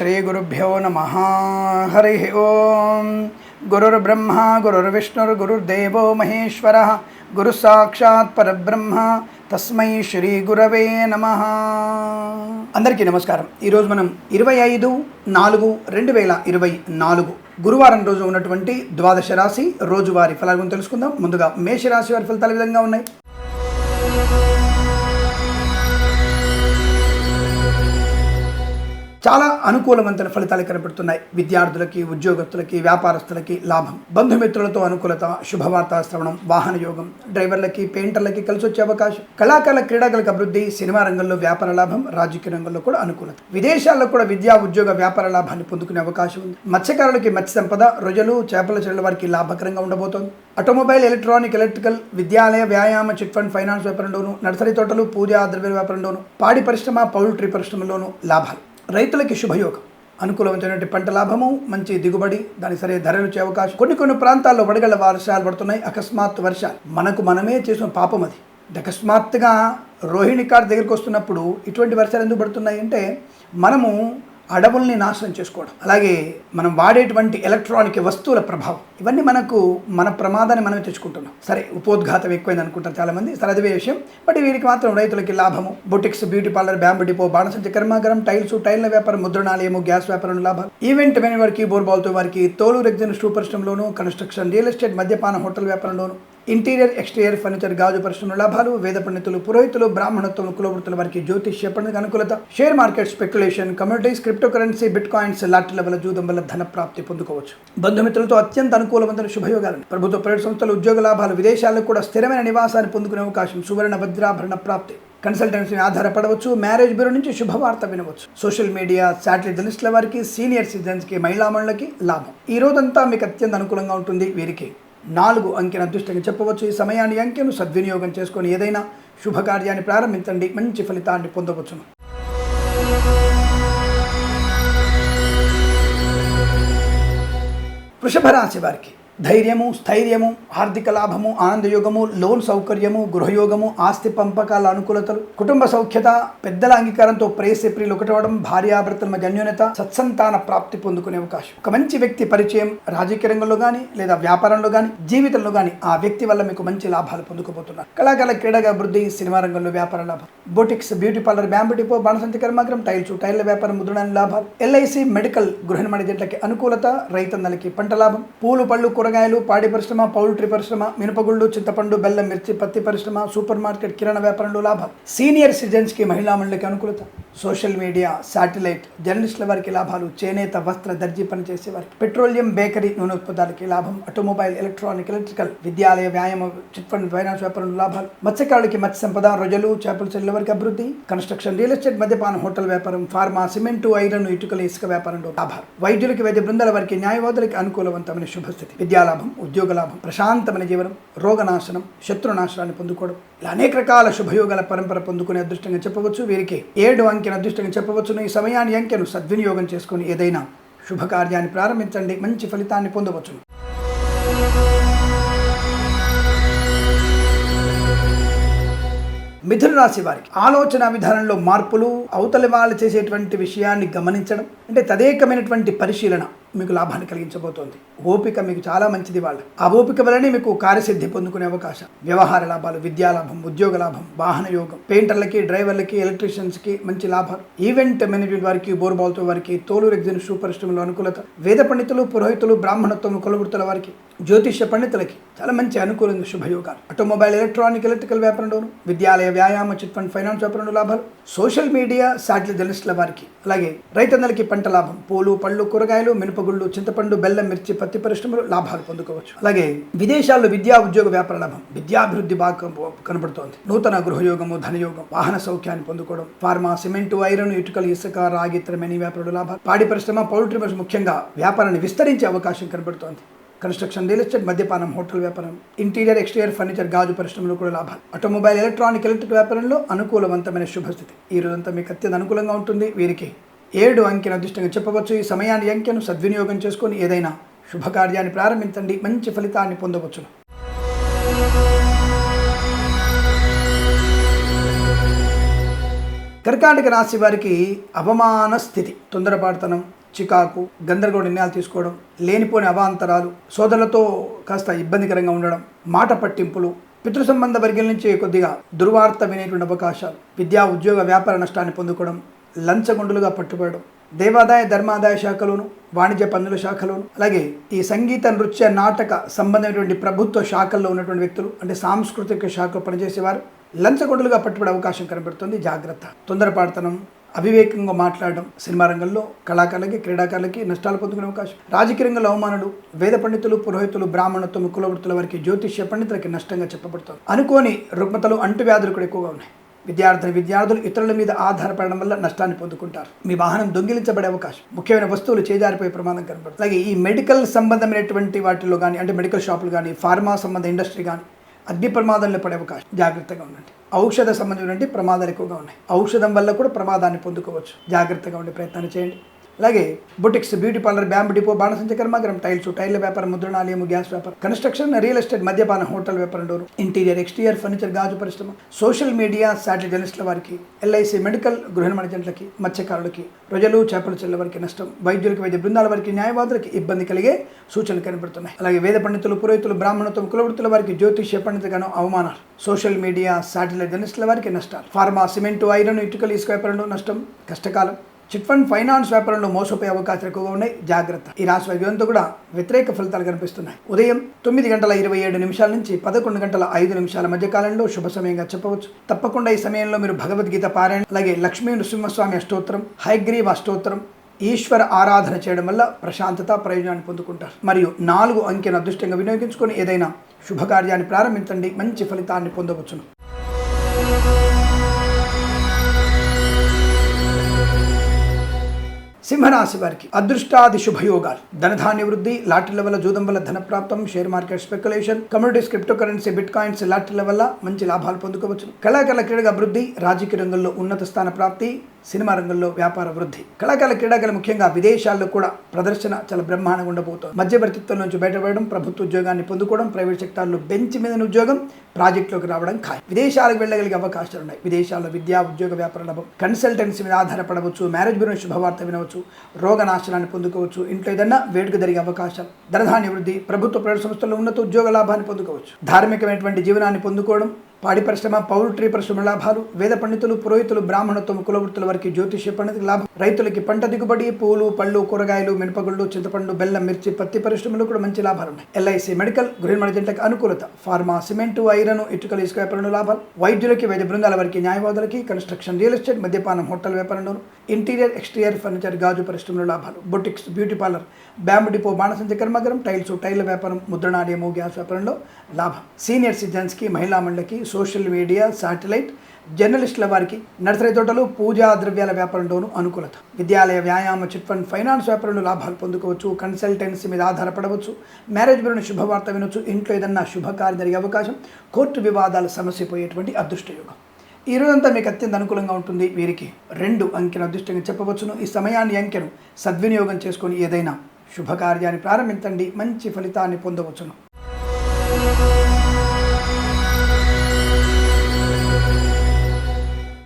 శ్రీగురుభ్యో నమ హరి ఓం గురుర్బ్రహ్మ గురుర్విష్ణుర్గురుర్దేవో మహేశ్వర గురు సాక్షాత్ పరబ్రహ్మ తస్మై శ్రీ గురవే నమ అందరికీ నమస్కారం. ఈరోజు మనం ఇరవై ఐదు నాలుగు రెండు వేల ఇరవై నాలుగు గురువారం రోజు ఉన్నటువంటి ద్వాదశ రాశి రోజువారి ఫలాల గురించి తెలుసుకుందాం. ముందుగా మేషరాశి వారి ఫలితాలు విధంగా ఉన్నాయి? చాలా అనుకూలవంతమైన ఫలితాలు కనబడుతున్నాయి. విద్యార్థులకి ఉద్యోగస్తులకి వ్యాపారస్తులకి లాభం. బంధుమిత్రులతో అనుకూలత శుభవార్త శ్రవణం వాహన యోగం డ్రైవర్లకి పెయింటర్లకి కలిసి వచ్చే అవకాశం. కళాకారుల క్రీడాకులకు అభివృద్ధి సినిమా రంగంలో వ్యాపార లాభం రాజకీయ రంగంలో కూడా అనుకూలత. విదేశాల్లో కూడా విద్యా ఉద్యోగ వ్యాపార లాభాన్ని పొందుకునే అవకాశం ఉంది. మత్స్యకారులకి మత్స్య సంపద రొజలు చేపల చెరువుల వారికి లాభకరంగా ఉండబోతోంది. ఆటోమొబైల్ ఎలక్ట్రానిక్ ఎలక్ట్రికల్ విద్యాలయ వ్యాయామ చిట్ ఫండ్ ఫైనాన్స్ వ్యాపారంలోను నర్సరీ తోటలు పూజా ద్రవ్య వ్యాపారంలోను పాడి పరిశ్రమ పౌల్ట్రీ పరిశ్రమలోను లాభాలు. రైతులకి శుభయోగం. అనుకూలమైనటువంటి పంట లాభము మంచి దిగుబడి దాని సరే ధరలు వచ్చే అవకాశం. కొన్ని కొన్ని ప్రాంతాల్లో వడగళ్ళ వర్షాలు పడుతున్నాయి. అకస్మాత్ వర్షాలు. మనకు మనమే చేసిన పాపం అది. అకస్మాత్తుగా రోహిణి కార్డు దగ్గరికి వస్తున్నప్పుడు ఇటువంటి వర్షాలు ఎందుకు పడుతున్నాయి అంటే మనము అడవుల్ని నాశనం చేసుకోవడం. అలాగే మనం వాడేటువంటి ఎలక్ట్రానిక్ వస్తువుల ప్రభావం. ఇవన్నీ మనకు మన ప్రమాదాన్ని మనమే తెచ్చుకుంటున్నాం. సరే ఉపోద్ఘాతం ఎక్కువైంది అనుకుంటారు చాలామంది. సరే అదే విషయం. బట్ వీరికి మాత్రం రైతులకి లాభము. Boutiques beauty parlour bamboo depot బాణసంచ కర్మాగారం టైల్స్ టైల్ల వ్యాపారం ముద్రణాలయము గ్యాస్ వ్యాపారం లాభాలు ఈవెంట్ మెనీ వారికి బోర్బాల్తో వారికి తోలు రెగ్జిన్ సూపర్ పరిశ్రమలోను కన్స్ట్రక్షన్ రియల్ ఎస్టేట్ మద్యపాన హోటల్ వ్యాపారంలోను ఇంటీరియర్ ఎక్స్టీరియర్ ఫర్నిచర్ గాజు పరిశ్రమ లాభాలు వేద పండితులు పురోహితులు బ్రాహ్మణత్వం కులవృత్తుల వారికి జ్యోతిష్య పండుగ అనుకూలత. Share market speculation communities crypto currency bitcoins లాటరీల వల్ల జూదం వల్ల ధన ప్రాప్తి పొందుకోవచ్చు. బంధుమిత్రులతో అత్యంత అనుకూలవంతమైన శుభయోగాలు ప్రభుత్వ ప్రైవేట్ సంస్థలు ఉద్యోగ లాభాలు విదేశాలకు కూడా స్థిరమైన నివాసాన్ని పొందుకునే అవకాశం సువర్ణ వజ్రాభరణ ప్రాప్తి. కన్సల్టెన్సీని ఆధారపడవచ్చు మ్యారేజ్ బ్యూరో నుంచి శుభవార్త వినవచ్చు. సోషల్ మీడియా శాటిలైట్ జర్నలిస్టుల వారికి సీనియర్ సిటిజన్స్కి మహిళామణులకి లాభం. ఈ రోజంతా మీకు అత్యంత అనుకూలంగా ఉంటుంది వీరికి. నాలుగు అంకెను అదృష్టంగా చెప్పవచ్చు. ఈ సమయాన్ని అంకెను సద్వినియోగం చేసుకొని ఏదైనా శుభకార్యాన్ని ప్రారంభించండి. మంచి ఫలితాన్ని పొందవచ్చును. వృషభ రాశి వారికి ధైర్యము స్థైర్యము ఆర్థిక లాభము ఆనందయోగము లోన్ సౌకర్యము గృహయోగము ఆస్తి పంపకాల అనుకూలతలు కుటుంబ సౌఖ్యత పెద్దల అంగీకారంతో ప్రేయసి ప్రియులు ఒకటవడం భార్యాభర్తల మధ్య అన్యోన్యత సత్సంతాన ప్రాప్తి పొందుకునే అవకాశం. ఒక మంచి వ్యక్తి పరిచయం రాజకీయ రంగంలో కానీ లేదా వ్యాపారంలో కానీ జీవితంలో కానీ ఆ వ్యక్తి వల్ల మీకు మంచి లాభాలు పొందుకోబోతున్నారు కళాకారుల క్రీడగా అభివృద్ధి సినిమా రంగంలో వ్యాపార లాభం. Boutiques beauty parlour bamboo depot బాణసంతి కర్మాగ్రం టైల్స్ టైర్ల వ్యాపారం ముద్రణాన్ని లాభాలు. ఎల్ఐసి మెడికల్ గృహ నిర్మాణ జంటలకి అనుకూలత రైతన్నలకి పంట లాభం. పూలు పళ్ళు కూరగాయలు పాడి పరిశ్రమ పౌల్ట్రీ పరిశ్రమ మినపగుళ్ళు చింతపండు బెల్లం మిర్చి పత్తి పరిశ్రమ సూపర్ మార్కెట్ కిరాణా వ్యాపారంలో లాభం. సీనియర్ సిటిజన్స్కి మహిళా మండలికి అనుకూలత. సోషల్ మీడియా శాటిలైట్ జర్నలిస్టుల వారికి లాభాలు చేనేత వస్త్ర దర్జీ పనిచేసే వారికి. పెట్రోలియం బేకరీ నూనె ఉత్పత్తులకి లాభం ఆటోమొబైల్ ఎలక్ట్రానిక్ ఎలక్ట్రికల్ విద్యాలయ వ్యాయామ చిట్ ఫండ్ ఫైనాన్స్ వ్యాపారంలో లాభాలు. మత్స్యకారులకి మత్స్య సంపద రొజలు చేపల చెల్లెల వారికి అభివృద్ధి. కన్స్ట్రక్షన్ రియల్ ఎస్టేట్ మద్యపాన హోటల్ వ్యాపారం ఫార్మా సిమెంటు ఐరన్ ఇటుకల ఇసుక వ్యాపారంలో లాభాలు. వైద్యులకి వైద్య బృందాల వారికి న్యాయవాదులకి అనుకూలవంతమైన శుభస్థితి. విద్యాలాభం ఉద్యోగ లాభం ప్రశాంతమైన జీవనం రోగనాశనం శత్రునాశనాన్ని పొందుకోవడం. ఇలా అనేక రకాల శుభయోగాల పరంపర పొందుకునే అదృష్టంగా చెప్పవచ్చు. వీరికి ఏడు అంకెను అదృష్టంగా చెప్పవచ్చును. ఈ సమయాన్ని అంకెను సద్వినియోగం చేసుకుని ఏదైనా శుభకార్యాన్ని ప్రారంభించండి. మంచి ఫలితాన్ని పొందవచ్చును. మిథున రాశి వారికి ఆలోచన విధానంలో మార్పులు అవతలి వాళ్ళు చేసేటువంటి విషయాన్ని గమనించడం అంటే తదేకమైనటువంటి పరిశీలన మీకు లాభాన్ని కలిగించబోతోంది. ఓపిక మీకు చాలా మంచిది వాళ్ళ. ఆ ఓపిక వలనే మీకు కార్యసిద్ధి పొందుకునే అవకాశం. వ్యవహార లాభాలు విద్యా లాభం ఉద్యోగ లాభం వాహన యోగం పెయింటర్లకి డ్రైవర్లకి ఎలక్ట్రీషియన్స్కి మంచి లాభాలు ఈవెంట్ మేనేజ్మెంట్ వారికి బోర్బాల్తో వారికి తోలు ఎగ్జిన్ షూ పరిశ్రమలో అనుకూలత. వేద పండితులు పురోహితులు బ్రాహ్మణత్వం కులవృత్తుల వారికి జ్యోతిష్య పండితులకి చాలా మంచి అనుకూలంగా శుభయోగాలు. ఆటోమొబైల్ ఎలక్ట్రానిక్ ఎలక్ట్రికల్ వ్యాపారంలోను విద్యాలయ వ్యాయామ చిట్ ఫండ్ ఫైనాన్స్ వ్యాపారంలో లాభాలు. సోషల్ మీడియా శాటిలైట్ జర్నలిస్టుల వారికి అలాగే రైతన్నలకి పంట లాభం. పూలు పళ్ళు కూరగాయలు మినపగుళ్ళు చింతపండు బెల్లం మిర్చి పత్తి పరిశ్రమలు లాభాలు పొందుకోవచ్చు. అలాగే విదేశాల్లో విద్యా ఉద్యోగ వ్యాపార లాభం. విద్యాభివృద్ధి బాగా కనబడుతోంది. నూతన గృహయోగము ధనయోగం వాహన సౌఖ్యాన్ని పొందుకోవడం ఫార్మా సిమెంటు ఐరన్ ఇటుకలు ఇసుక రాగి ఇతర మెనీ వ్యాపారులు లాభాలు. పాడి పరిశ్రమ పౌల్ట్రీ పరిశ్రమ ముఖ్యంగా వ్యాపారాన్ని విస్తరించే అవకాశం కనబడుతోంది. కన్స్ట్రక్షన్ రియల్ ఎస్టేట్ మద్యపానం హోటల్ వ్యాపారం ఇంటీరియర్ ఎక్స్టీరియర్ ఫర్నిచర్ గాజు పరిశ్రమలో కూడా లాభాలు. ఆటోమొబైల్ ఎలక్ట్రానిక్ ఎలక్ట్రిక్ వ్యాపారంలో అనుకూలవంతమైన శుభస్థితి. ఈ రోజంతా మీకు అత్యంత అనుకూలంగా ఉంటుంది. వీరికి ఏడు అంకెను అదృష్టంగా చెప్పవచ్చు. ఈ సమయాన్ని అంకెను సద్వినియోగం చేసుకొని ఏదైనా శుభకార్యాన్ని ప్రారంభించండి. మంచి ఫలితాన్ని పొందవచ్చును. కర్కాటక రాశి వారికి అవమాన స్థితి తొందరపాడుతనం చికాకు గందరగోళ నిర్ణయాలు తీసుకోవడం లేనిపోని అవాంతరాలు సోదరులతో కాస్త ఇబ్బందికరంగా ఉండడం మాట పట్టింపులు పితృ సంబంధ వర్గం నుంచి కొద్దిగా దుర్వార్త వినేటువంటి అవకాశాలు విద్యా ఉద్యోగ వ్యాపార నష్టాన్ని పొందుకోవడం లంచగొండులుగా పట్టుబడడం దేవాదాయ ధర్మాదాయ శాఖలోను వాణిజ్య పన్నుల శాఖలోను అలాగే ఈ సంగీత నృత్య నాటక సంబంధమైనటువంటి ప్రభుత్వ శాఖల్లో ఉన్నటువంటి వ్యక్తులు అంటే సాంస్కృతిక శాఖలో పనిచేసేవారు లంచగొండలుగా పట్టుబడే అవకాశం కనబడుతుంది. జాగ్రత్త. తొందరపాడుతనం అవివేకంగా మాట్లాడడం సినిమా రంగంలో కళాకారులకి క్రీడాకారులకి నష్టాలు పొందుకునే అవకాశం. రాజకీయ రంగంలో అవమానులు వేద పండితులు పురోహితులు బ్రాహ్మణత్వం కులవృత్తుల వారికి జ్యోతిష్య పండితులకి నష్టంగా చెప్పబడుతుంది. అనుకోని రుగ్మతలు అంటువ్యాధులు కూడా ఎక్కువగా ఉన్నాయి. విద్యార్థులు విద్యార్థులు ఇతరుల మీద ఆధారపడడం వల్ల నష్టాన్ని పొందుకుంటారు. మీ వాహనం దొంగిలించబడే అవకాశం. ముఖ్యమైన వస్తువులు చేజారిపోయే ప్రమాదం కనబడుతుంది. అలాగే ఈ మెడికల్ సంబంధమైనటువంటి వాటిలో కానీ అంటే మెడికల్ షాపులు కానీ ఫార్మా సంబంధ ఇండస్ట్రీ కానీ అగ్ని ప్రమాదంలో పడే అవకాశం. జాగ్రత్తగా ఉండండి. ఔషధ సంబంధమైనటువంటి ప్రమాదాలు ఎక్కువగా ఉన్నాయి. ఔషధం వల్ల కూడా ప్రమాదాన్ని పొందుకోవచ్చు. జాగ్రత్తగా ఉండే ప్రయత్నాన్ని చేయండి. అలాగే boutiques beauty parlour bamboo depot బాణసంచ కర్మాగరం టైల్స్ టైల్ వ్యాపారం ముద్రణాలయము గ్యాస్ వ్యాపారం కన్స్ట్రక్షన్ రియల్ ఎస్టేట్ మద్యపాన హోటల్ వ్యాపారం డోరు ఇంటీరియర్ ఎక్స్టీరియర్ ఫర్నిచర్ గాజు పరిశ్రమ సోషల్ మీడియా శాటిలైట్ జర్నలిస్టుల వారికి ఎల్ఐసి మెడికల్ గృహ మణిజెంట్లకి మత్స్యకారులకి ప్రజలు చేపల చెల్ల వారికి నష్టం వైద్యులకి వైద్య బృందాల వారికి న్యాయవాదులకి ఇబ్బంది కలిగే సూచనలు కనబడుతున్నాయి. అలాగే వేద పండితులు పురోహితులు బ్రాహ్మణత్వం కులవృత్తుల వారికి జ్యోతిష్య పండితగాను అవమానాలు. సోషల్ మీడియా శాటిలైట్ జర్నలిస్టుల వారికి నష్టాలు. ఫార్మా సిమెంటు ఐరన్ ఇటుకలు ఇసుక వ్యాపారంలో నష్టం కష్టకాలం. చిట్ ఫండ్ ఫైనాన్స్ వ్యాపారంలో మోసపోయే అవకాశాలు ఎక్కువగా ఉన్నాయి. జాగ్రత్త. ఈ రాశి వారికి కూడా వ్యతిరేక ఫలితాలు కనిపిస్తున్నాయి. ఉదయం తొమ్మిది గంటల ఇరవై ఏడు నిమిషాల నుంచి పదకొండు గంటల ఐదు నిమిషాల మధ్య కాలంలో శుభ సమయంగా చెప్పవచ్చు. తప్పకుండా ఈ సమయంలో మీరు భగవద్గీత పారాయణ అలాగే లక్ష్మీ నృసింహస్వామి అష్టోత్తరం హైగ్రీవ అష్టోత్తరం ఈశ్వర ఆరాధన చేయడం వల్ల ప్రశాంతత ప్రయోజనాన్ని పొందుకుంటారు. మరియు నాలుగు అంకెను అదృష్టంగా వినియోగించుకొని ఏదైనా శుభకార్యాన్ని ప్రారంభించండి. మంచి ఫలితాన్ని పొందవచ్చును. సింహరాశి వారికి అదృష్టాది శుభయోగాలు. ధనధాన్య వృద్ధి లాటరీల వల్ల జూదం వల్ల ధన ప్రాప్తం share market speculation communities crypto currency bitcoins లాటరీల వల్ల మంచి లాభాలు పొందుకోవచ్చు. కళాకళ క్రీడగా అభివృద్ధి రాజకీయ రంగంలో ఉన్నత స్థాన ప్రాప్తి సినిమా రంగంలో వ్యాపార వృద్ధి. కళాకారుల క్రీడాకారులు ముఖ్యంగా విదేశాల్లో కూడా ప్రదర్శన చాలా బ్రహ్మాండంగా ఉండబోతోంది. మధ్యవర్తిత్వం నుంచి బయటపడడం ప్రభుత్వ ఉద్యోగాన్ని పొందుకోవడం ప్రైవేట్ సెక్టార్లో బెంచ్ మీద ఉద్యోగం ప్రాజెక్టులోకి రావడం ఖాయం. విదేశాలకు వెళ్ళగలిగే అవకాశాలు ఉన్నాయి. విదేశాల్లో విద్యా ఉద్యోగ వ్యాపార లాభం. కన్సల్టెన్సీ మీద ఆధారపడవచ్చు మ్యారేజ్ బ్యూరో శుభవార్త వినవచ్చు రోగ నాశనాన్ని పొందుకోవచ్చు ఇంట్లో ఏదన్నా వేడుక జరిగే అవకాశాలు ధనధాన్య వృద్ధి ప్రభుత్వ ప్రైవేట్ సంస్థల్లో ఉన్నత ఉద్యోగ లాభాన్ని పొందుకోవచ్చు. ధార్మికమైనటువంటి జీవనాన్ని పొందుకోవడం పాడి పరిశ్రమ పౌల్ట్రీ పరిశ్రమ లాభాలు వేద పండితులు పురోహితులు బ్రాహ్మణత్వం కులవృత్తుల వారికి జ్యోతిష్య పండితులకు లాభం. రైతులకి పంట దిగుబడి పూలు పళ్ళు కూరగాయలు మినపగుళ్ళు చింతపండు బెల్లం మిర్చి పత్తి పరిశ్రమలు కూడా మంచి లాభాలు ఉన్నాయి. ఎల్ఐసి మెడికల్ గృహ మణిజంటకు అనుకూలత. ఫార్మా సిమెంటు ఐరన్ ఇటుకలు ఇసుక వ్యాపారంలో లాభాలు. వైద్యులకి వైద్య బృందాల వారికి న్యాయవాదులకి కన్స్ట్రక్షన్ రియల్ ఎస్టేట్ మద్యపానం హోటల్ వ్యాపారంలోను. ఇంటీరియర్ ఎక్స్టీరియర్ ఫర్నిచర్ గాజు పరిశ్రమలో లాభాలు. Boutiques beauty parlour bamboo depot బాణసంచ కర్మగరం టైల్స్ టైల్ వ్యాపారం ముద్రణాలయము గ్యాస్ వ్యాపారంలో లాభం. సీనియర్ సిటిజన్స్కి మహిళా మండలికి సోషల్ మీడియా శాటిలైట్ జర్నలిస్టుల వారికి నర్సరీ తోటలు పూజా ద్రవ్యాల వ్యాపారంలోనూ అనుకూలత. విద్యాలయ వ్యాయామ చిట్ ఫండ్ ఫైనాన్స్ వ్యాపారంలో లాభాలు పొందుకోవచ్చు. కన్సల్టెన్సీ మీద ఆధారపడవచ్చు. మ్యారేజ్ బ్యూరోని శుభవార్త వినొచ్చు. ఇంట్లో ఏదన్నా శుభకార్యం జరిగే అవకాశం కోర్టు వివాదాల సమస్య పోయేటువంటి అదృష్టయోగం. ఈ రోజంతా మీకు అత్యంత అనుకూలంగా ఉంటుంది. వీరికి రెండు అంకెను అదృష్టంగా చెప్పవచ్చును. ఈ సమయాన్ని అంకెను సద్వినియోగం చేసుకొని ఏదైనా శుభకార్యాన్ని ప్రారంభించండి. మంచి ఫలితాన్ని పొందవచ్చును.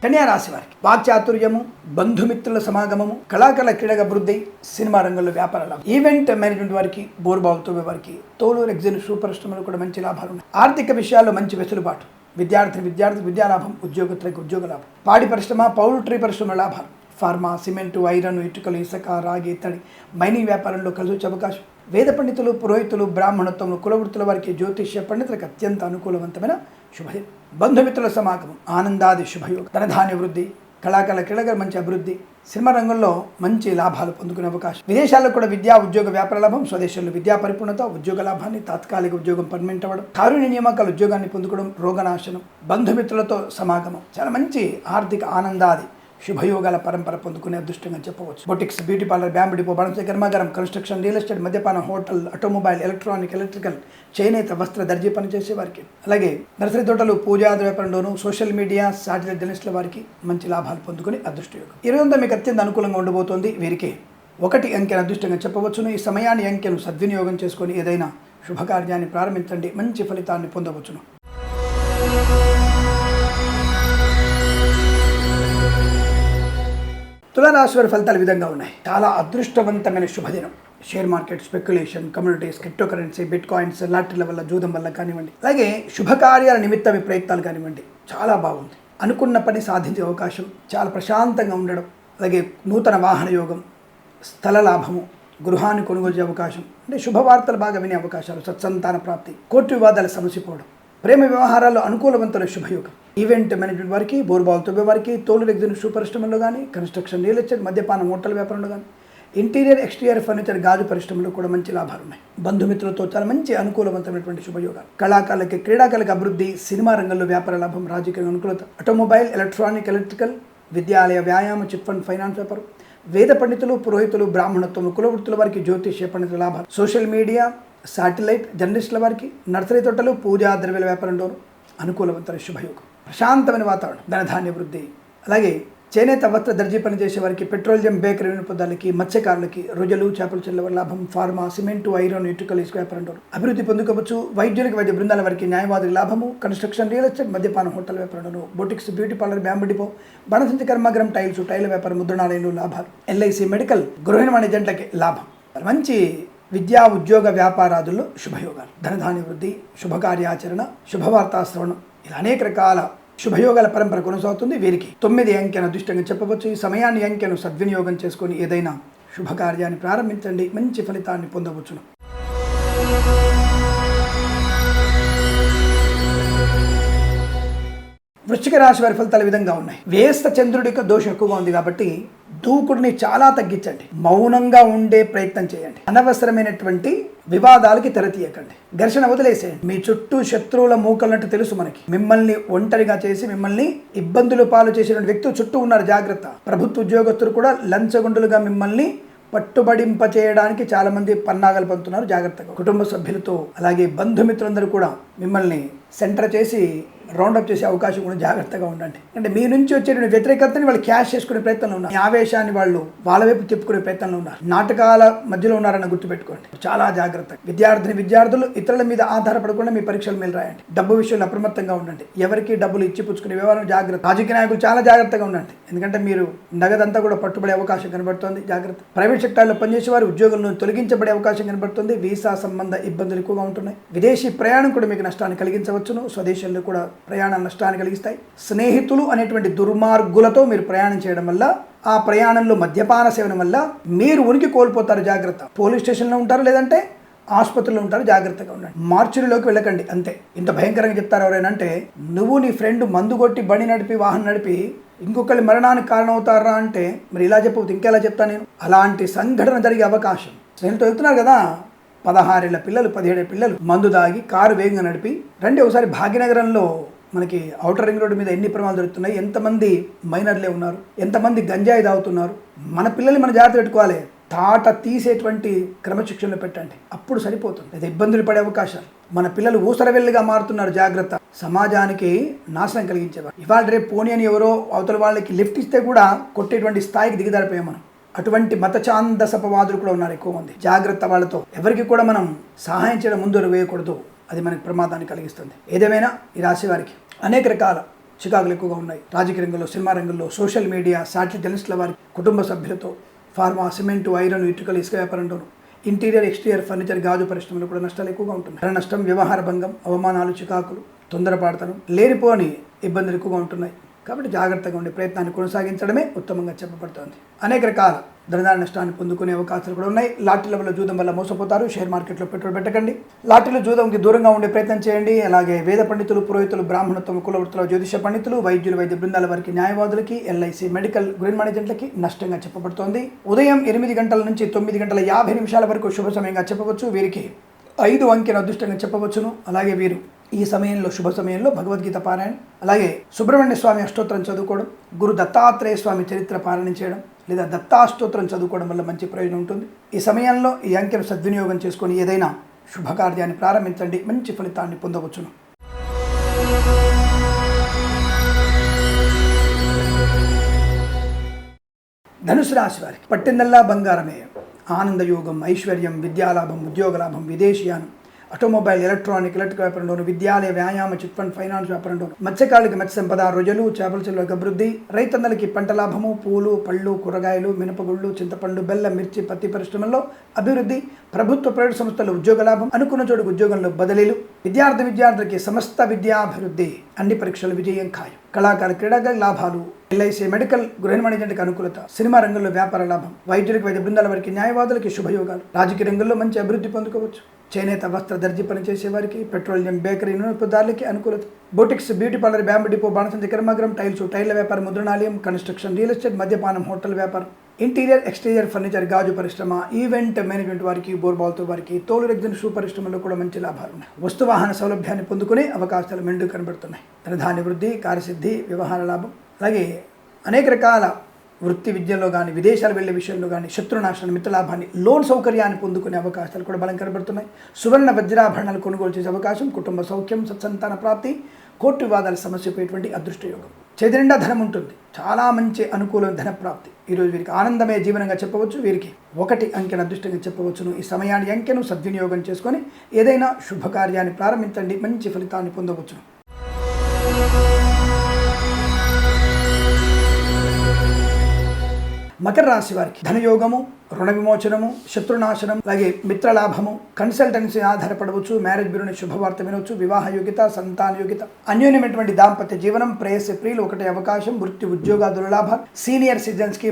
కన్యారాశి వారికి వాక్చాతుర్యము బంధుమిత్రుల సమాగమము కళాకళ క్రీడగ అభివృద్ధి సినిమా రంగంలో వ్యాపార లాభం. ఈవెంట్ మేనేజ్మెంట్ వారికి బోర్బావుతో వారికి తోలు ఎగ్జిన్ షూ పరిశ్రమలు కూడా మంచి లాభాలు ఉన్నాయి. ఆర్థిక విషయాల్లో మంచి వెసులుబాటు. విద్యార్థి విద్యార్థి విద్యాలాభం ఉద్యోగత్రికి ఉద్యోగ లాభం. పాడి పరిశ్రమ పౌల్ట్రీ పరిశ్రమ లాభాలు. ఫార్మా సిమెంటు ఐరన్ ఇటుకలు ఇసుక రాగి ఇత్తడి మైనింగ్ వ్యాపారంలో కలిసి వచ్చే అవకాశం. వేద పండితులు పురోహితులు బ్రాహ్మణత్వములు కులవృత్తుల వారికి జ్యోతిష్య పండితులకు అత్యంత అనుకూలవంతమైన శుభయం బంధుమిత్రుల సమాగమం ఆనందాది శుభయోగం. ధనధాన్య వృద్ధి కళాకాల క్రీడగా మంచి అభివృద్ధి సినిమా రంగంలో మంచి లాభాలు పొందుకునే అవకాశం. విదేశాల్లో కూడా విద్యా ఉద్యోగ వ్యాపార లాభం స్వదేశంలో విద్యా పరిపూర్ణత ఉద్యోగ లాభాన్ని తాత్కాలిక ఉద్యోగం పర్మనెంట్ అవ్వడం కారుణ్య నియామకాల ఉద్యోగాన్ని పొందుకోవడం రోగనాశనం. బంధుమిత్రులతో సమాగమం. చాలా మంచి ఆర్థిక ఆనందాది శుభయోగాల పరంపర పొందుకునే అదృష్టంగా చెప్పవచ్చు. Boutiques beauty parlour bamboo depot బణస కర్మాగారం కన్స్ట్రక్షన్ రియల్ ఎస్టేట్ మద్యపాన హోటల్ ఆటోమొబైల్ ఎలక్ట్రానిక్ ఎలక్ట్రికల్ చేనేత వస్త్ర దర్జీ పనిచేసే వారికి అలాగే నర్సరీ తోటలు పూజా సోషల్ మీడియా శాటిలైట్ జర్నలిస్టుల వారికి మంచి లాభాలు పొందుకుని అదృష్టయోగం ఈ రోజంతా మీకు అత్యంత అనుకూలంగా ఉండబోతోంది వీరికి ఒకటి అంకెను అదృష్టంగా చెప్పవచ్చును. ఈ సమయాన్ని అంకెను సద్వినియోగం చేసుకొని ఏదైనా శుభకార్యాన్ని ప్రారంభించండి. మంచి ఫలితాన్ని పొందవచ్చును. తులారాశి వారి ఫలితాలు విధంగా ఉన్నాయి. చాలా అదృష్టవంతమైన శుభదినం. Share market speculation communities crypto currency bitcoins లాటరీల వల్ల జూదం వల్ల కానివ్వండి అలాగే శుభకార్యాల నిమిత్త ప్రయత్నాలు కానివ్వండి చాలా బాగుంది. అనుకున్న పని సాధించే అవకాశం చాలా ప్రశాంతంగా ఉండడం అలాగే నూతన వాహన యోగం స్థల లాభము గృహాన్ని కొనుగోలు చేసే అవకాశం అంటే శుభవార్తలు బాగా వినే అవకాశాలు సత్సంతాన ప్రాప్తి కోర్టు వివాదాలు సమసిపోవడం ప్రేమ వ్యవహారాల్లో అనుకూలవంతుల శుభయోగం. ఈవెంట్ మేనేజ్మెంట్ వారికి బోర్బాల్ తొబ్బే వారికి తోలు రెగ్జిన్ షూ పరిశ్రమలో కానీ కన్స్ట్రక్షన్ రియల్ ఎస్టేట్ మద్యపానం హోటల్ వ్యాపారంలో కానీ ఇంటీరియర్ ఎక్స్టీరియర్ ఫర్నిచర్ గాజు పరిశ్రమలో కూడా మంచి లాభాలు ఉన్నాయి. బంధుమిత్రులతో చాలా మంచి అనుకూలవంతమైనటువంటి శుభయోగాలు. కళాకారులకి క్రీడాకారులకు అభివృద్ధి సినిమా రంగంలో వ్యాపార లాభం రాజకీయ అనుకూలత ఆటోమొబైల్ ఎలక్ట్రానిక్ ఎలక్ట్రికల్ విద్యాలయ వ్యాయామ చిట్ ఫండ్ ఫైనాన్స్ వ్యాపారం వేద పండితులు పురోహితులు బ్రాహ్మణత్వం కులవృత్తుల వారికి జ్యోతిష్య పండితుల లాభాలు. సోషల్ మీడియా శాటిలైట్ జర్నలిస్టుల వారికి నర్సరీ తోటలు పూజా ద్రవ్యాల వ్యాపారంలోను అనుకూలవంతమైన శుభయోగం. ప్రశాంతమైన వాతావరణం ధనధాన్య వృద్ధి. అలాగే చేనేత వస్త్ర దర్జీ పనిచేసే వారికి పెట్రోలియం బేకరీ వినిపదాలకి మత్స్యకారులకి రొయ్యలు చేపల చెల్లవ లాభం ఫార్మా సిమెంటు ఐరన్ ఇటుకలు ఇసుక వ్యాపారం అభివృద్ధి పొందుకోవచ్చు. వైద్యులకు వైద్య బృందాల వారికి న్యాయవాదుల లాభము. కన్స్ట్రక్షన్ రియల్ ఎస్టేట్ మద్యపానం హోటల్ వ్యాపారంలో boutiques beauty parlour bamboo depot బణసంచి tiles tile వ్యాపారం ముద్రణాలయంలో లాభాలు. ఎల్ఐసి మెడికల్ గృహ నిర్మాణ ఏజెంట్లకి లాభం. మంచి విద్యా ఉద్యోగ వ్యాపారాదుల్లో శుభయోగాలు. ధనధాన్య వృద్ధి శుభకార్యాచరణ శుభవార్తా శ్రవణం ఇలా అనేక రకాల శుభయోగాల పరంపర కొనసాగుతుంది. వీరికి తొమ్మిది అంకెను అదృష్టంగా చెప్పవచ్చు. ఈ సమయాన్ని అంకెను సద్వినియోగం చేసుకుని ఏదైనా శుభకార్యాన్ని ప్రారంభించండి. మంచి ఫలితాన్ని పొందవచ్చును. వృశ్చిక రాశి వారి ఫలితాలు విధంగా ఉన్నాయి. వేస్త చంద్రుడి యొక్క దోషం ఎక్కువగా ఉంది కాబట్టి దూకుడిని చాలా తగ్గించండి. మౌనంగా ఉండే ప్రయత్నం చేయండి. అనవసరమైనటువంటి వివాదాలకి తెరతీయకండి ఘర్షణ వదిలేసేయండి. మీ చుట్టూ శత్రువుల మూకలన్నట్టు తెలుసు మనకి. మిమ్మల్ని ఒంటరిగా చేసి మిమ్మల్ని ఇబ్బందులు పాలు చేసినటువంటి వ్యక్తులు చుట్టూ ఉన్నారు. జాగ్రత్త. ప్రభుత్వ ఉద్యోగస్తులు కూడా లంచగుండులుగా మిమ్మల్ని పట్టుబడింప చేయడానికి చాలా మంది పన్నాగలు పంపుతున్నారు. జాగ్రత్తగా. కుటుంబ సభ్యులతో అలాగే బంధుమిత్రులందరూ కూడా మిమ్మల్ని సెంటర్ చేసి రౌండప్ చేసే అవకాశం కూడా జాగ్రత్తగా ఉండండి. అంటే మీ నుంచి వచ్చేటువంటి వ్యతిరేకతని వాళ్ళు క్యాష్ చేసుకునే ప్రయత్నంలో ఉన్నారు. ఆవేశాన్ని వాళ్ళు వాళ్ళ వైపు తిప్పుకునే ప్రయత్నంలో ఉన్నారు. నాటకాల మధ్యలో ఉన్నారన్న గుర్తుపెట్టుకోండి చాలా జాగ్రత్త. విద్యార్థిని విద్యార్థులు ఇతరుల మీద ఆధారపడకుండా మీ పరీక్షల మీద రాయండి. డబ్బు విషయంలో అప్రమత్తంగా ఉండండి. ఎవరికి డబ్బులు ఇచ్చి పుచ్చుకునే వ్యవహారం జాగ్రత్త. రాజకీయ నాయకులు చాలా జాగ్రత్తగా ఉండండి. ఎందుకంటే మీరు నగదంతా కూడా పట్టుబడే అవకాశం కనబడుతుంది. జాగ్రత్త. ప్రైవేట్ సెక్టార్లో పనిచేసే వారు ఉద్యోగులను తొలగించబడే అవకాశం కనబడుతుంది. వీసా సంబంధ ఇబ్బందులు ఎక్కువగా ఉంటున్నాయి. విదేశీ ప్రయాణం కూడా మీకు నష్టాన్ని కలిగించవచ్చును. స్వదేశంలో కూడా ప్రయాణ నష్టాన్ని కలిగిస్తాయి. స్నేహితులు అనేటువంటి దుర్మార్గులతో మీరు ప్రయాణం చేయడం వల్ల ఆ ప్రయాణంలో మద్యపాన సేవనం వల్ల మీరు ఉనికి కోల్పోతారు జాగ్రత్త. పోలీస్ స్టేషన్లో ఉంటారు లేదంటే ఆసుపత్రిలో ఉంటారు జాగ్రత్తగా ఉండండి. మార్చురీలోకి వెళ్ళకండి అంతే. ఇంత భయంకరంగా చెప్తారు ఎవరైనా అంటే నువ్వు నీ ఫ్రెండ్ మందు కొట్టి బండి నడిపి వాహనం నడిపి ఇంకొకరి మరణానికి కారణమవుతారా? అంటే మరి ఇలా చెప్పవద్దు ఇంకెలా చెప్తా నేను? అలాంటి సంఘటన జరిగే అవకాశం. స్నేహితులతో వెళ్తున్నారు కదా పదహారేళ్ళ పిల్లలు పదిహేడు పిల్లలు మందు దాగి కారు వేగంగా నడిపి రండి ఒకసారి భాగ్యనగరంలో మనకి ఔటర్ రింగ్ రోడ్డు మీద ఎన్ని ప్రమాదాలు జరుగుతున్నాయి ఎంతమంది మైనర్లే ఉన్నారు ఎంతమంది గంజాయి తాగుతున్నారు మన పిల్లల్ని మన జాగ్రత్త పెట్టుకోవాలి. తాట తీసేటువంటి క్రమశిక్షణలో పెట్టండి. అప్పుడు సరిపోతుంది. అది ఇబ్బందులు పడే అవకాశాలు. మన పిల్లలు ఊసరవెల్లిగా మారుతున్నారు జాగ్రత్త. సమాజానికి నాశనం కలిగించేవారు. ఇవాళ రేపు పోనీ అని ఎవరో అవతల వాళ్ళకి లిఫ్ట్ ఇస్తే కూడా కొట్టేటువంటి స్థాయికి దిగదారిపోయాం మనం. అటువంటి మత మతచాందసపవాదులు కూడా ఉన్నారు ఎక్కువ మంది. జాగ్రత్త వాళ్ళతో ఎవరికి కూడా మనం సహాయం చేయడం ముందు వేయకూడదు. అది మనకి ప్రమాదాన్ని కలిగిస్తుంది. ఏదేమైనా ఈ రాశి వారికి అనేక రకాల చికాకులు ఎక్కువగా ఉన్నాయి. రాజకీయ రంగంలో సినిమా రంగంలో సోషల్ మీడియా సాటిలైట్ వారి కుటుంబ సభ్యులతో ఫార్మా సిమెంటు ఐరన్ ఇటుకలు ఇసుక వ్యాపారంలోను ఇంటీరియర్ ఎక్స్టీరియర్ ఫర్నిచర్ గాజు పరిశ్రమలో కూడా నష్టాలు ఎక్కువగా ఉంటుంది ధర నష్టం వ్యవహార భంగం అవమానాలు చికాకులు తొందరపాడతనం లేనిపోని ఇబ్బందులు ఎక్కువగా ఉంటున్నాయి. కాబట్టి జాగ్రత్తగా ఉండే ప్రయత్నాన్ని కొనసాగించడమే ఉత్తమంగా చెప్పబడుతోంది. అనేక రకాల ధనదాన నష్టాన్ని పొందుకునే అవకాశాలు కూడా ఉన్నాయి. లాటరీల వల్ల జూదం వల్ల మోసపోతారు. షేర్ మార్కెట్లో పెట్టుబడి పెట్టకండి. లాటరీలు జూదంకి దూరంగా ఉండే ప్రయత్నం చేయండి. అలాగే వేద పండితులు పురోహితులు బ్రాహ్మణత్వం కులవృత్తుల జ్యోతిష పండితులు వైద్యులు వైద్య బృందాల వారికి న్యాయవాదులకి ఎల్ఐసి మెడికల్ గ్రీన్ మేనేజెంట్లకి నష్టంగా చెప్పబడుతోంది. ఉదయం ఎనిమిది గంటల నుంచి తొమ్మిది గంటల యాభై నిమిషాల వరకు శుభ సమయంగా చెప్పవచ్చు. వీరికి ఐదు అంకెను అదృష్టంగా చెప్పవచ్చును. అలాగే వీరు ఈ సమయంలో శుభ సమయంలో భగవద్గీత పారాయణ అలాగే సుబ్రహ్మణ్య స్వామి అష్టోత్తరం చదువుకోవడం గురు దత్తాత్రేయ స్వామి చరిత్ర పారాయణ చేయడం లేదా దత్తాష్టోత్తరం చదువుకోవడం వల్ల మంచి ప్రయోజనం ఉంటుంది. ఈ సమయంలో ఈ అంకెను సద్వినియోగం చేసుకొని ఏదైనా శుభకార్యాన్ని ప్రారంభించండి. మంచి ఫలితాన్ని పొందవచ్చును. ధనుసు రాశి వారికి పట్టిందల్లా బంగారమే ఆనందయోగం ఐశ్వర్యం విద్యాలాభం ఉద్యోగలాభం విదేశీయానం ఆటోమొబైల్ ఎలక్ట్రానిక్ ఎలక్ట్రిక్ వ్యాపారంలోను విద్యాలయ వ్యాయామ చిట్ ఫండ్ ఫైనాన్స్ వ్యాపారంలోను మత్స్యకారులకి మత్స్య సంపద రొయ్యలు చేపల చెల్లు అభివృద్ధి రైతన్నలకి పంట లాభము పూలు పళ్ళు కూరగాయలు మినపగుళ్ళు చింతపండు బెల్లం మిర్చి పత్తి పరిశ్రమల్లో అభివృద్ధి ప్రభుత్వ ప్రైవేట్ సంస్థల ఉద్యోగ లాభం అనుకున్న చోటుకు ఉద్యోగంలో బదిలీలు విద్యార్థి విద్యార్థులకి సమస్త విద్యాభివృద్ధి అన్ని పరీక్షలు విజయం ఖాయం. కళాకార క్రీడాకారుల లాభాలు ఎల్ఐసి మెడికల్ గృహ మేనేజ్మెంట్కి అనుకూలత సినిమా రంగంలో వ్యాపార లాభం వైద్యులకు వైద్య బృందాల వారికి న్యాయవాదులకి శుభయోగాలు. రాజకీయ రంగంలో మంచి అభివృద్ధి పొందుకోవచ్చు. చేనేత వస్త్ర దర్జీ పనిచేసే వారికి పెట్రోలియం బేకరీ వినియోగదారులకి అనుకూలత. Boutiques beauty parlour bamboo depot బాణసంచ కర్మాగ్రం టైల్స్ టైర్ల వ్యాపారం ముద్రణాలయం కన్స్ట్రక్షన్ రియల్ ఎస్టేట్ మద్యపానం హోటల్ వ్యాపారం. ఇంటీరియర్ ఎక్స్టీరియర్ ఫర్నిచర్ గాజు పరిశ్రమ ఈవెంట్ మేనేజ్మెంట్ వారికి బోర్బాల్తో వారికి తోలు రెగ్జిన్ షూ పరిశ్రమలో కూడా మంచి లాభాలు ఉన్నాయి. వస్తు వాహన సౌలభ్యాన్ని పొందుకునే అవకాశాలు మెండు కనబడుతున్నాయి. ధనధాన్య వృద్ధి కార్యసిద్ధి వ్యవహార లాభం. అలాగే అనేక రకాల వృత్తి విద్యలో కానీ విదేశాలు వెళ్ళే విషయంలో కానీ శత్రునాశనం మిత్రలాభాన్ని లోన్ సౌకర్యాన్ని పొందుకునే అవకాశాలు కూడా బలం కనబడుతున్నాయి. సువర్ణ వజ్రాభరణాలు కొనుగోలు చేసే అవకాశం కుటుంబ సౌఖ్యం సత్సంతాన ప్రాప్తి కోర్టు వివాదాల సమస్యపోయేటువంటి అదృష్టయోగం. చేతి నిండా ధనం ఉంటుంది. చాలా మంచి అనుకూలం ధనప్రాప్తి. ఈరోజు వీరికి ఆనందమయ జీవనంగా చెప్పవచ్చు. వీరికి ఒకటి అంకెను అదృష్టంగా చెప్పవచ్చును. ఈ సమయాన్ని అంకెను సద్వినియోగం చేసుకొని ఏదైనా శుభకార్యాన్ని ప్రారంభించండి. మంచి ఫలితాన్ని పొందవచ్చును. మకర రాశి వారికి ధనయోగము రుణ విమోచనము శత్రునాశనం అలాగే మిత్రలాభము కన్సల్టెన్సీ ఆధారపడవచ్చు మ్యారేజ్ బ్యూరోని శుభవార్త వినవచ్చు వివాహ యోగ్యత సంతాన యోగ్యత అన్యోన్యమైనటువంటి దాంపత్య జీవనం ప్రేయస్ ప్రియులు ఒకటే అవకాశం వృత్తి ఉద్యోగాదుల లాభం సీనియర్ సిటిజన్స్కి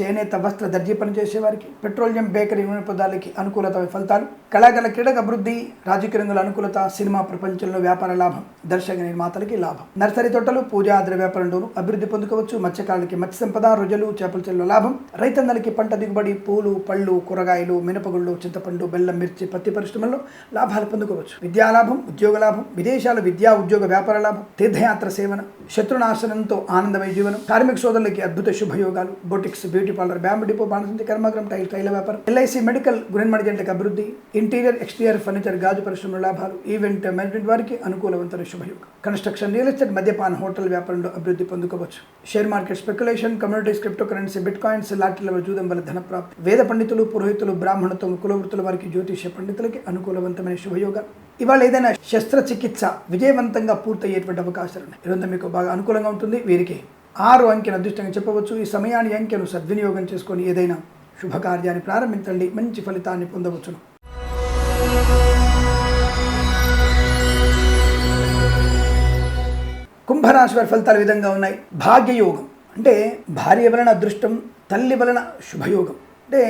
చేనేత వస్త్ర దర్జీ పనిచేసే వారికి పెట్రోలియం బేకరీ వినియోగదారులకి అనుకూలత ఫలితాలు. కళాకళ క్రీడక అభివృద్ధి రాజకీయ రంగుల అనుకూలత సినిమా ప్రపంచంలో వ్యాపార లాభం దర్శక నిర్మాతలకి లాభం. నర్సరీ తోటలు పూజా ద్రవ్య వ్యాపారంలో అభివృద్ధి పొందుకోవచ్చు. మత్స్యకారులకి మత్స్య సంపద రుజలు చేపల రైతుల లాభం. రైతన్నలకి పంట దిగుబడి పూలు పళ్ళు కూరగాయలు మినపగుళ్ళు చింతపండు బెల్లం మిర్చి పత్తి పరిశ్రమల్లో లాభాలు పొందుకోవచ్చు. విద్యాలాభం ఉద్యోగ లాభం విదేశాల విద్యా ఉద్యోగ వ్యాపార లాభం తీర్థయాత్ర సేవన శత్రునాశనంతో ఆనందమయ జీవనం కార్మిక సోదరులకి అద్భుత శుభయోగాలు boutiques beauty parlour bamboo depot బాణసంతి కర్మాగ్రం టైల్ తైల వ్యాపారం ఎల్ఐసి మెడికల్ గురెన్మడి జంటకి అభివృద్ధి ఇంటీరియర్ ఎక్స్టీరియర్ ఫర్నిచర్ గాజు పరిశ్రమల లాభాలు ఈవెంట్ మేనేజ్మెంట్ వారికి అనుకూలవంతమైన శుభయోగం. కన్స్ట్రక్షన్ రియల్ ఎస్టేట్ మద్యపాన హోటల్ వ్యాపారంలో అభివృద్ధి పొందుకోవచ్చు. Share market speculation communities crypto currency bitcoins లాటరీల జూదం వల్ల ధన ప్రాప్తి వేద పండితులు పురోహితులు బ్రాహ్మణత్వం కులవృత్తుల వారికి జ్యోతిష్య పండితులకి అనుకూలవంతమైన శుభయోగం. ఇవాళ ఏదైనా శస్త్రచికిత్స విజయవంతంగా పూర్తయ్యేటువంటి అవకాశాలు ఉన్నాయి. ఇదంతా మీకు బాగా అనుకూలంగా ఉంటుంది. వీరికి ఆరు అంకెను అదృష్టంగా చెప్పవచ్చు. ఈ సమయాన్ని అంకెను సద్వినియోగం చేసుకొని ఏదైనా శుభకార్యాన్ని ప్రారంభించండి. మంచి ఫలితాన్ని పొందవచ్చును. కుంభరాశి వారి ఫలితాలు విధంగా ఉన్నాయి. భాగ్యయోగం. అంటే భార్య వలన అదృష్టం తల్లి వలన శుభయోగం. అంటే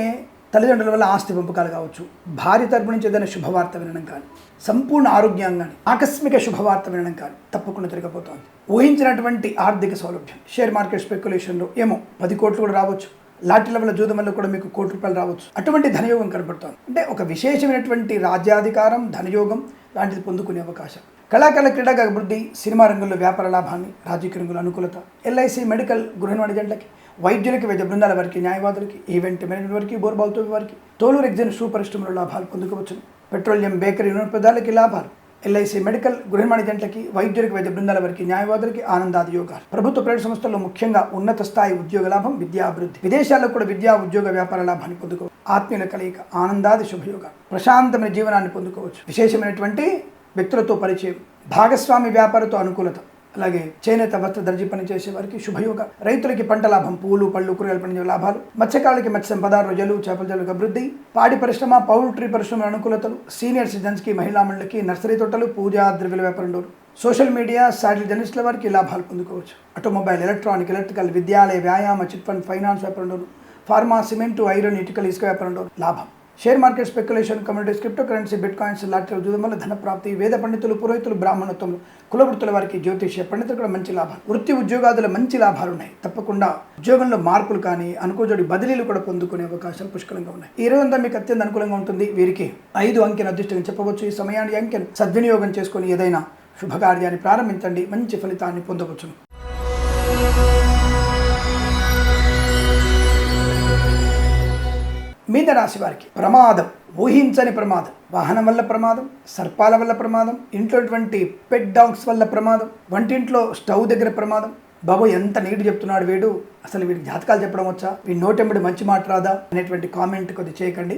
తల్లిదండ్రుల వల్ల ఆస్తి పంపకాలు కావచ్చు భార్య తరపు నుంచి ఏదైనా శుభవార్త వినడం కానీ సంపూర్ణ ఆరోగ్యం కానీ ఆకస్మిక శుభవార్త వినడం కానీ తప్పకుండా తిరగబోతోంది ఊహించినటువంటి ఆర్థిక సౌలభ్యం షేర్ మార్కెట్ స్పెక్యులేషన్లో ఏమో పది కోట్లు కూడా రావచ్చు లాటరీల వల్ల జూదం వల్ల కూడా మీకు కోటి రూపాయలు రావచ్చు. అటువంటి ధనయోగం కనబడుతోంది. అంటే ఒక విశేషమైనటువంటి రాజ్యాధికారం ధనయోగం లాంటిది పొందుకునే అవకాశం. కళాకళ క్రీడగా అభివృద్ధి సినిమా రంగంలో వ్యాపార లాభాన్ని రాజకీయ రంగంలో అనుకూలత ఎల్ఐసి మెడికల్ గృహ వాణిజ్యాలకి వైద్యులకి వైద్య బృందాల వారికి న్యాయవాదులకి ఈవెంట్ మేనేజ్మెంట్ వారికి బోర్బాల్తో వారికి తోలు రెగ్జిన్ షూ పరిశ్రమలో లాభాలు పొందుకోవచ్చు పెట్రోలియం బేకరీ వినోదపదాలకి లాభాలు ఎల్ఐసి మెడికల్ గృహ జంటలకి వైద్యులకి వైద్య బృందాల వారికి న్యాయవాదులకి ఆనందాది యోగాలు. ప్రభుత్వ ప్రైవేట్ సంస్థల్లో ముఖ్యంగా ఉన్నత స్థాయి ఉద్యోగ లాభం విద్యా అభివృద్ధి. విదేశాల్లో కూడా విద్యా ఉద్యోగ వ్యాపార లాభాన్ని పొందుకో ఆత్మీయుల కలయిక ఆనందాది శుభయోగాలు. ప్రశాంతమైన జీవనాన్ని పొందుకోవచ్చు. విశేషమైనటువంటి వ్యక్తులతో పరిచయం భాగస్వామి వ్యాపారతో అనుకూలత. అలాగే చేనేత వస్త్ర దర్జీ పనిచేసే వారికి శుభయోగ. రైతులకి పంట లాభం పూలు పళ్ళు కూరగాయలు పండించే లాభాలు. మత్స్యకారులకి మత్స్య సంపద రొయ్యలు చేపల జలకు అభివృద్ధి. పాడి పరిశ్రమ పౌల్ట్రీ పరిశ్రమ అనుకూలతలు. సీనియర్ సిటిజన్స్కి మహిళా మండలికి నర్సరీ తోటలు పూజా ద్రవ్యుల వ్యాపారంలో సోషల్ మీడియా శాటిల్ జర్నలిస్టుల వారికి లాభాలు పొందుకోవచ్చు. ఆటోమొబైల్ ఎలక్ట్రానిక్ ఎలక్ట్రికల్ విద్యాలయ వ్యాయామ చిట్ ఫండ్ ఫైనాన్స్ వ్యాపారంలో ఫార్మా సిమెంటు ఐరన్ ఇటుకల్ ఇసుక వ్యాపారంలో లాభం. Share market speculation communities crypto currency bitcoins లాంటి జూదం ధన ప్రాప్తి వేద పండితులు పురోహితులు బ్రాహ్మణత్వం కులవృత్తుల వారికి జ్యోతిష్య పండితులు కూడా మంచి లాభాలు. వృత్తి ఉద్యోగాదుల మంచి లాభాలు ఉన్నాయి. తప్పకుండా ఉద్యోగంలో మార్పులు కానీ అనుకోజోడి బదిలీలు కూడా పొందుకునే అవకాశాలు పుష్కలంగా ఉన్నాయి. ఈ రోజంతా మీకు అత్యంత అనుకూలంగా ఉంటుంది. వీరికి ఐదు అంకెను అదృష్టంగా చెప్పవచ్చు. ఈ సమయాన్ని అంకెను సద్వినియోగం చేసుకొని ఏదైనా శుభకార్యాన్ని ప్రారంభించండి. మంచి ఫలితాన్ని పొందవచ్చును. మీన రాశి వారికి ప్రమాదం ఊహించని ప్రమాదం వాహనం వల్ల ప్రమాదం సర్పాల వల్ల ప్రమాదం ఇంట్లోటువంటి పెట్ డాగ్స్ వల్ల ప్రమాదం వంటింట్లో స్టవ్ దగ్గర ప్రమాదం. బాబు ఎంత నీటి చెప్తున్నాడు వీడు? అసలు వీడికి జాతకాలు చెప్పడం వచ్చా? వీడి నోటెంబడి మంచి మాట రాదా? అనేటువంటి కామెంట్ కొద్ది చేయకండి.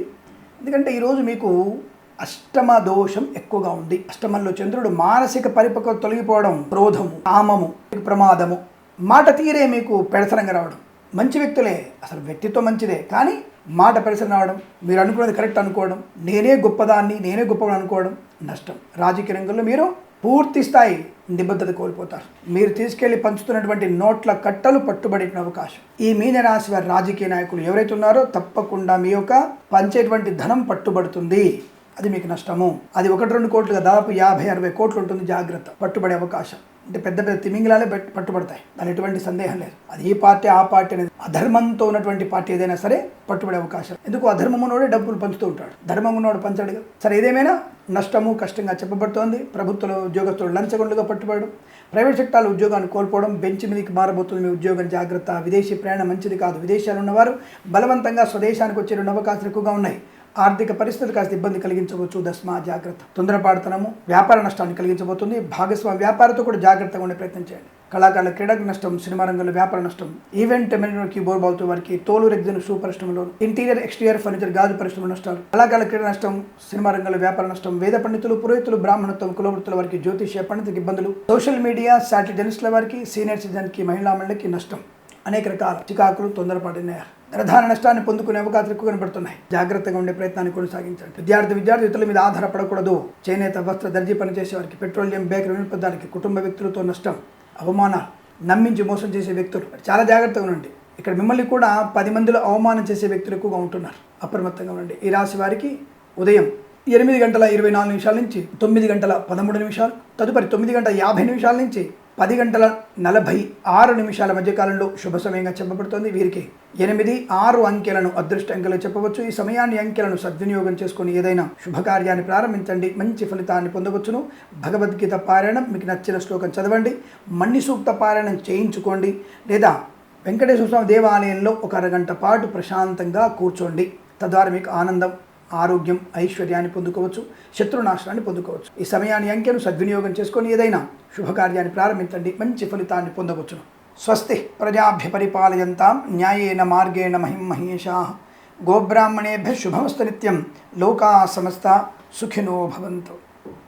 ఎందుకంటే ఈరోజు మీకు అష్టమ దోషం ఎక్కువగా ఉంది. అష్టమంలో చంద్రుడు మానసిక పరిపక్వత తొలగిపోవడం క్రోధము కామము ప్రమాదము. మాట తీరే మీకు పెడసరంగా రావడం. మంచి వ్యక్తులే అసలు వ్యక్తిత్వం మంచిదే. కానీ మాట పరిశ్రమ రావడం మీరు అనుకున్నది కరెక్ట్ అనుకోవడం నేనే గొప్పదాన్ని నేనే గొప్పవాడు అనుకోవడం నష్టం. రాజకీయ రంగంలో మీరు పూర్తి స్థాయి నిబద్ధత కోల్పోతారు. మీరు తీసుకెళ్ళి పంచుతున్నటువంటి నోట్ల కట్టలు పట్టుబడిన అవకాశం. ఈ మీన రాశి వారి రాజకీయ నాయకులు ఎవరైతే ఉన్నారో తప్పకుండా మీ యొక్క పంచేటువంటి ధనం పట్టుబడుతుంది. అది మీకు నష్టము. అది ఒకటి రెండు కోట్లుగా దాదాపు యాభై అరవై కోట్లు ఉంటుంది జాగ్రత్త. పట్టుబడే అవకాశం. అంటే పెద్ద పెద్ద తిమింగిలాలే పట్టుబడతాయి. దాని ఎటువంటి సందేహం లేదు. అది ఈ పార్టీ ఆ పార్టీ అనేది అధర్మంతో ఉన్నటువంటి పార్టీ ఏదైనా సరే పట్టుబడే అవకాశం. ఎందుకు? అధర్మమునోడే డబ్బులు పంచుతూ ఉంటాడు. ధర్మం పంచాడు కదా. సరే ఏదేమైనా నష్టము కష్టంగా చెప్పబడుతోంది. ప్రభుత్వంలో ఉద్యోగస్తులు లంచగొండగా పట్టుబడడం. ప్రైవేట్ సెక్టార్లు ఉద్యోగాన్ని కోల్పోవడం బెంచ్ మీదకి మారబోతుంది మీ ఉద్యోగం జాగ్రత్త. విదేశీ ప్రయాణం మంచిది కాదు. విదేశాలు ఉన్నవారు బలవంతంగా స్వదేశానికి వచ్చే రెండు అవకాశాలు ఎక్కువగా ఉన్నాయి. ఆర్థిక పరిస్థితులు కాస్త ఇబ్బంది కలిగించవచ్చు. దస్మా జాగ్రత్త. తొందరపాడుతనము వ్యాపార నష్టాన్ని కలిగించబోతుంది. భాగస్వామి వ్యాపారంతో కూడా జాగ్రత్తగా ఉండే ప్రయత్నం చేయండి. కళాకారుల క్రీడకు నష్టం సినిమా రంగంలో వ్యాపార నష్టం ఈవెంట్ మేనేజ్మెంట్ కీబోర్డ్ బాగుతూ వారికి తోలు రెగ్జిన్ షూ పరిశ్రమలో ఇంటీరియర్ ఎక్స్టీరియర్ ఫర్నిచర్ గాజు పరిశ్రమ నష్టాలు కళాకారుల క్రీడ నష్టం సినిమా రంగంలో వ్యాపార నష్టం వేద పండితులు పురోహితులు బ్రాహ్మణత్వం కులవృత్తుల వారికి జ్యోతిష్య పండితులకు ఇబ్బందులు సోషల్ మీడియా శాటిల్ జర్నలిస్టుల వారికి సీనియర్ సిటిజన్కి మహిళా మండలికి నష్టం. అనేక రకాల చికాకులు తొందరపడినాయి ధనధార నష్టాన్ని పొందుకునే అవకాశాలు ఎక్కువ కనబడుతున్నాయి. జాగ్రత్తగా ఉండే ప్రయత్నాన్ని కొనసాగించండి. విద్యార్థి విద్యార్థితుల మీద ఆధారపడకూడదు. చేనేత వస్త్ర దర్జీ పనిచేసే వారికి పెట్రోలియం బేకరీ వినిపదానికి కుటుంబ వ్యక్తులతో నష్టం అవమానాలు నమ్మించి మోసం చేసే వ్యక్తులు. చాలా జాగ్రత్తగా ఉండండి. ఇక్కడ మిమ్మల్ని కూడా పది మందిలో అవమానం చేసే వ్యక్తులు ఎక్కువగా ఉంటున్నారు. అప్రమత్తంగా ఉండండి. ఈ రాశి వారికి ఉదయం ఎనిమిది గంటల ఇరవై నాలుగు నిమిషాల నుంచి తొమ్మిది గంటల పదమూడు నిమిషాలు తదుపరి తొమ్మిది గంటల యాభై నిమిషాల నుంచి పది గంటల నలభై ఆరు నిమిషాల మధ్యకాలంలో శుభ సమయంగా చెప్పబడుతోంది. వీరికి ఎనిమిది ఆరు అంకెలను అదృష్ట అంకెలు చెప్పవచ్చు. ఈ సమయాన్ని అంకెలను సద్వినియోగం చేసుకుని ఏదైనా శుభకార్యాన్ని ప్రారంభించండి. మంచి ఫలితాన్ని పొందవచ్చును. భగవద్గీత పారాయణం మీకు నచ్చిన శ్లోకం చదవండి. మణి సూక్త పారాయణం చేయించుకోండి. లేదా వెంకటేశ్వర స్వామి దేవాలయంలో ఒక అరగంట పాటు ప్రశాంతంగా కూర్చోండి. తద్వారా మీకు ఆనందం ఆరోగ్యం ఐశ్వర్యాన్ని పొందుకోవచ్చు శత్రునాశనాన్ని పొందుకోవచ్చు. ఈ సమయాన్ని అంకెను సద్వినియోగం చేసుకొని ఏదైనా శుభకార్యాన్ని ప్రారంభించండి మంచి ఫలితాన్ని పొందవచ్చును. స్వస్తి ప్రజాభ్య పరిపాలయంతాం న్యాయేన మార్గేణ మహిం మహేషా గోబ్రాహ్మణేభ్య శుభమస్తు నిత్యం. లోకా సమస్త సుఖినో భవంతు.